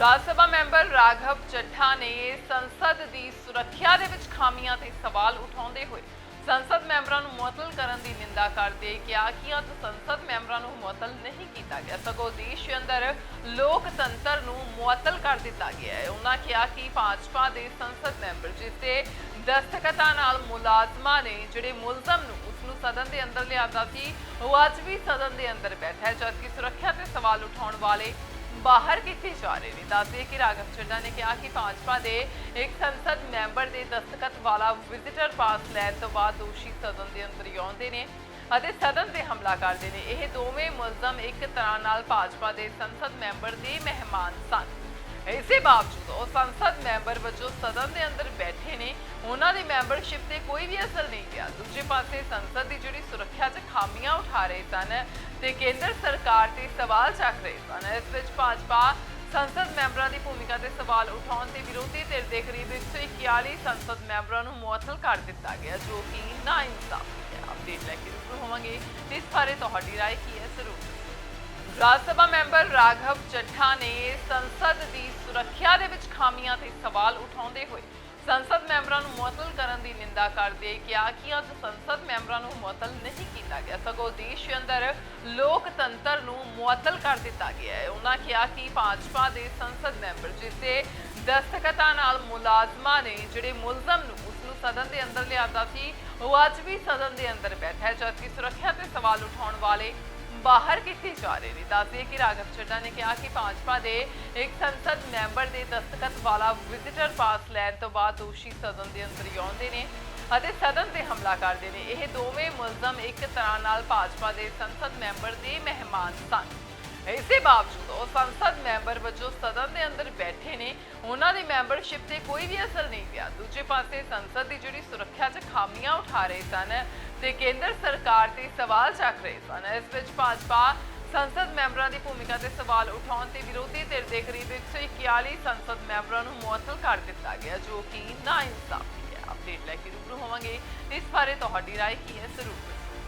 ਰਾਜ Sabha member Raghav Chadha ਨੇ ਸੰਸਦ ਦੀ ਸੁਰੱਖਿਆ ਦੇ ਵਿੱਚ ਖਾਮੀਆਂ ਤੇ ਸਵਾਲ ਉਠਾਉਂਦੇ ਹੋਏ ਸੰਸਦ ਮੈਂਬਰਾਂ ਨੂੰ ਮੁਅੱਤਲ ਕਰਨ ਦੀ ਨਿੰਦਾ ਕਰਦੇ ਕਿਹਾ ਕਿ ਅੱਜ ਸੰਸਦ ਮੈਂਬਰਾਂ ਨੂੰ ਮੁਅੱਤਲ ਨਹੀਂ ਕੀਤਾ ਗਿਆ। ਸਗੋਂ ਦੇਸ਼ ਅੰਦਰ ਲੋਕਤੰਤਰ ਨੂੰ ਮੁਅੱਤਲ ਕਰ ਦਿੱਤਾ ਗਿਆ ਹੈ। ਉਹਨਾਂ ਕਿਹਾ ਕਿ ਭਾਜਪਾ ਦੇ ਸੰਸਦ ਮੈਂਬਰ ਜਿਸ ਤੇ ਦਸਤਖਤਾਂ ਨਾਲ ਮੁਲਾਜ਼ਮਾਂ ਨੇ ਜਿਹੜੇ ਮੁਲਜ਼ਮ ਨੂੰ ਉਸ ਨੂੰ ਸਦਨ ਦੇ ਅੰਦਰ ਲਿਆਂਦਾ ਸੀ, ਉਹ ਅੱਜ ਵੀ ਸਦਨ ਦੇ ਅੰਦਰ ਬੈਠਾ ਹੈ। ਜਦਕਿ ਸੁਰੱਖਿਆ ਤੇ ਸਵਾਲ ਉਠਾਉਣ ਵਾਲੇ ਬਾਹਰ ਕਿੱਥੇ ਜਾ ਰਹੇ ਨੇ? ਦੱਸਦੇ ਕਿ ਰਾਘਵ ਚੱਡਾ ਨੇ ਕਿਹਾ ਕਿ ਭਾਜਪਾ ਦੇ ਇੱਕ ਸੰਸਦ ਮੈਂਬਰ ਦੇ ਦਸਤਖਤ ਵਾਲਾ ਵਿਜ਼ਿਟਰ ਪਾਸ ਲੈਣ ਤੋਂ ਬਾਅਦ ਦੋਸ਼ੀ ਸਦਨ ਦੇ ਅੰਦਰ ਆਉਂਦੇ ਨੇ ਅਤੇ ਸਦਨ ਤੇ ਹਮਲਾ ਕਰਦੇ ਨੇ। ਇਹ ਦੋਵੇਂ ਮੁਲਜ਼ਮ ਇੱਕ ਤਰ੍ਹਾਂ ਨਾਲ ਭਾਜਪਾ ਦੇ ਸੰਸਦ ਮੈਂਬਰ ਦੇ ਮਹਿਮਾਨ ਸਨ। ਇਸੇ ਬਾਵਜੂਦ ਉਹ ਸੰਸਦ ਮੈਂਬਰ ਵਜੋਂ ਸਦਨ ਦੇ ਅੰਦਰ ਬੈਠੇ ਨੇ। ਉਹਨਾਂ ਦੀ ਮੈਂਬਰਸ਼ਿਪ ਤੇ ਕੋਈ ਵੀ ਅਸਰ ਨਹੀਂ ਪਿਆ। ਦੂਜੇ ਪਾਸੇ ਸੰਸਦ ਦੀ ਜਿਹੜੀ ਸੁਰੱਖਿਆ 'ਚ ਖਾਮੀਆਂ ਉਠਾ ਰਹੇ ਸਨ ਤੇ ਕੇਂਦਰ ਸਰਕਾਰ ਤੇ ਸਵਾਲ ਚੱਕ ਰਹੇ ਸਨ ਇਸ ਵਿੱਚ ਭਾਜਪਾ ਸੰਸਦ ਮੈਂਬਰਾਂ ਦੀ ਭੂਮਿਕਾ ਤੇ ਸਵਾਲ ਉਠਾਉਣ ਤੇ ਵਿਰੋਧੀ ਧਿਰ ਦੇ ਕਰੀਬ 141 ਸੰਸਦ ਮੈਂਬਰਾਂ ਨੂੰ ਮੁਅੱਤਲ ਕਰ ਦਿੱਤਾ ਗਿਆ ਜੋ ਕਿ ਨਾਇਨਸਾਫੀ ਹੈ ਅਪਡੇਟ ਲੈ ਕੇ ਰੂਬਰੂ ਹੋਵਾਂਗੇ ਤੇ ਇਸ ਬਾਰੇ ਤੁਹਾਡੀ رائے ਕੀ ਹੈ ਜ਼ਰੂਰ ਦੱਸੋ। ਰਾਜ ਸਭਾ ਮੈਂਬਰ ਰਾਘਵ ਚੱਠਾ ਨੇ ਸੰਸਦ ਦੀ ਸੁਰੱਖਿਆ ਦੇ ਵਿੱਚ ਖਾਮੀਆਂ ਤੇ ਸਵਾਲ ਉਠਾਉਂਦੇ ਹੋਏ ਸੰਸਦ ਮੈਂਬਰਾਂ ਨੂੰ ਮੁਅੱਤਲ ਕਰਨ ਦੀ ਨਿੰਦਾ ਕਰਦੇ ਕਿਹਾ ਕਿ ਅੱਜ ਸੰਸਦ ਮੈਂਬਰਾਂ ਨੂੰ ਮੁਅੱਤਲ ਨਹੀਂ ਕੀਤਾ ਗਿਆ। ਸਗੋਂ ਦੇਸ਼ ਅੰਦਰ ਲੋਕਤੰਤਰ ਨੂੰ ਮੁਅੱਤਲ ਕਰ ਦਿੱਤਾ ਗਿਆ ਹੈ। ਉਹਨਾਂ ਕਿਹਾ ਕਿ ਭਾਜਪਾ ਦੇ ਸੰਸਦ ਮੈਂਬਰ ਜਿਸ ਤੇ ਦਸਤਖਤਾਂ ਨਾਲ ਮੁਲਾਜ਼ਮਾਂ ਨੇ, ਜਿਹੜੇ ਮੁਲਜ਼ਮ ਨੂੰ ਉਸ ਨੂੰ ਸਦਨ ਦੇ ਅੰਦਰ ਲਿਆਂਦਾ ਸੀ, ਉਹ ਅੱਜ ਵੀ ਸਦਨ ਦੇ ਅੰਦਰ ਬੈਠਾ ਹੈ। ਜਦਕਿ ਸੁਰੱਖਿਆ ਤੇ ਸਵਾਲ ਉਠਾਉਣ ਵਾਲੇ ਬਾਹਰ ਕਿੱਥੇ ਜਾ ਰਹੇ ਨੇ? ਦੱਸਦੇ ਕਿ ਰਾਘਵ ਚੱਡਾ ਨੇ ਕਿਹਾ ਕਿ ਭਾਜਪਾ ਦੇ ਇੱਕ ਸੰਸਦ ਮੈਂਬਰ ਦੇ ਦਸਤਖਤ ਵਾਲਾ ਵਿਜ਼ਿਟਰ ਪਾਸ ਲੈਣ ਤੋਂ ਬਾਅਦ ਦੋਸ਼ੀ ਸਦਨ ਦੇ ਅੰਦਰ ਆਉਂਦੇ ਨੇ ਅਤੇ ਸਦਨ ਤੇ ਹਮਲਾ ਕਰਦੇ ਨੇ। ਇਹ ਦੋਵੇਂ ਮੁਲਜ਼ਮ ਇੱਕ ਤਰ੍ਹਾਂ ਨਾਲ ਭਾਜਪਾ ਦੇ ਸੰਸਦ ਮੈਂਬਰ ਦੇ ਮਹਿਮਾਨ ਸਨ। ਇਸੇ ਬਾਵਜੂਦ ਉਹ ਸੰਸਦ ਮੈਂਬਰ ਵਜੋਂ ਸਦਨ ਦੇ ਅੰਦਰ ਬੈਠੇ ਨੇ। ਉਹਨਾਂ ਦੀ ਮੈਂਬਰਸ਼ਿਪ ਤੇ ਕੋਈ ਵੀ ਅਸਰ ਨਹੀਂ ਪਿਆ। ਦੂਜੇ ਪਾਸੇ ਸੰਸਦ ਦੀ ਜਿਹੜੀ ਸੁਰੱਖਿਆ 'ਚ ਖਾਮੀਆਂ ਉਠਾ ਰਹੇ ਸਨ ਤੇ ਕੇਂਦਰ ਸਰਕਾਰ ਤੇ ਸਵਾਲ ਚੱਕ ਰਹੇ ਸਨ ਇਸ ਵਿੱਚ ਭਾਜਪਾ ਸੰਸਦ ਮੈਂਬਰਾਂ ਦੀ ਭੂਮਿਕਾ ਤੇ ਸਵਾਲ ਉਠਾਉਣ ਤੇ ਵਿਰੋਧੀ ਧਿਰ ਦੇ ਕਰੀਬ 141 ਸੰਸਦ ਮੈਂਬਰਾਂ ਨੂੰ ਮੁਅੱਤਲ ਕਰ ਦਿੱਤਾ ਗਿਆ ਜੋ ਕਿ ਨਾਇਨਸਾਫੀ ਹੈ ਅਪਡੇਟ ਲੈ ਕੇ ਰੂਬਰੂ ਹੋਵਾਂਗੇ ਇਸ ਬਾਰੇ ਤੁਹਾਡੀ رائے ਕੀ ਹੈ ਜ਼ਰੂਰ ਦੱਸੋ